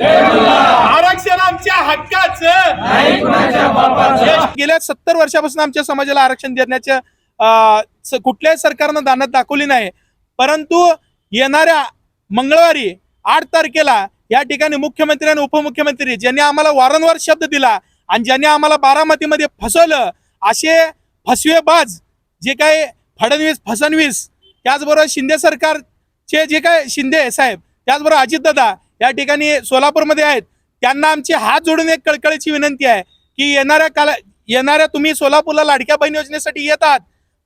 आरक्षण आमच्या हक्काचं. गेल्या सत्तर वर्षापासून आमच्या समाजाला आरक्षण देण्याच्या कुठल्याही सरकारनं दानत दाखवली नाही. परंतु येणाऱ्या मंगळवारी आठ तारखेला या ठिकाणी मुख्यमंत्री आणि उपमुख्यमंत्री ज्यांनी आम्हाला वारंवार शब्द दिला आणि ज्यांनी आम्हाला बारामतीमध्ये फसवलं असे फसवेबाज जे काही फडणवीस फसणवीस त्याचबरोबर शिंदे सरकारचे जे काय शिंदे साहेब त्याचबरोबर अजितदादा या ठिकाणी सोलापूरमध्ये आहेत. त्यांना आमची हात जोडून एक कळकळीची विनंती आहे की येणाऱ्या काला येणाऱ्या तुम्ही सोलापूरला लाडक्या बहीण योजनेसाठी येतात.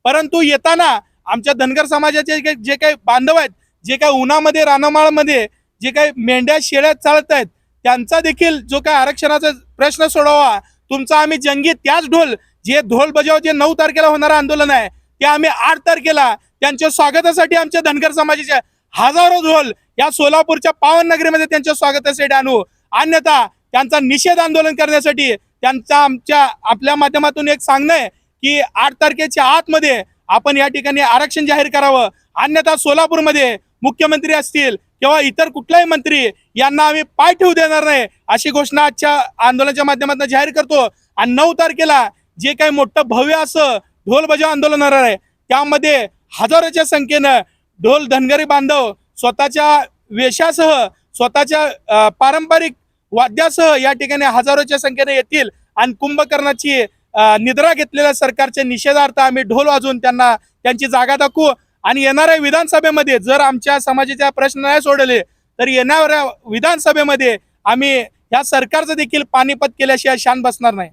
परंतु येताना आमच्या धनगर समाजाचे जे- काही बांधव आहेत जे काही उन्हामध्ये रानमाळमध्ये जे काही मेंढ्या शेळ्या चालत आहेत त्यांचा देखील जो काही आरक्षणाचा प्रश्न सोडवा तुमचा आम्ही जंगी त्याच ढोल जे ढोल बजाव जे नऊ तारखेला होणारं आंदोलन आहे ते आम्ही आठ तारखेला त्यांच्या स्वागतासाठी आमच्या धनगर समाजाच्या हजारो ढोल या सोलापूरच्या पावन नगरीमध्ये त्यांच्या स्वागतासाठी आणू अन्यथा त्यांचा निषेध आंदोलन करण्यासाठी त्यांचा आमच्या आपल्या माध्यमातून एक सांगणं आहे की आठ तारखेच्या आतमध्ये आपण या ठिकाणी आरक्षण जाहीर करावं. अन्यथा सोलापूरमध्ये मुख्यमंत्री असतील किंवा इतर कुठलाही मंत्री यांना आम्ही पाय ठेवू देणार नाही अशी घोषणा आजच्या आंदोलनाच्या माध्यमातून जाहीर करतो. आणि नऊ तारखेला जे काही मोठं भव्य असं ढोल बजाव आंदोलन होणार आहे त्यामध्ये हजारोच्या संख्येनं ढोल धनगरी बांधव स्वतःच्या वेशासह स्वतःच्या पारंपरिक वाद्यासह या ठिकाणी हजारोच्या संख्येने येतील. आणि कुंभकर्णाची निद्रा घेतलेल्या सरकारच्या निषेधार्थ आम्ही ढोल वाजवून त्यांना त्यांची जागा दाखवू. आणि येणाऱ्या विधानसभेमध्ये जर आमच्या समाजाच्या प्रश्न नाही सोडले तर येणाऱ्या विधानसभेमध्ये आम्ही या सरकारचं देखील पानिपत केल्याशिवाय शान बसणार नाही.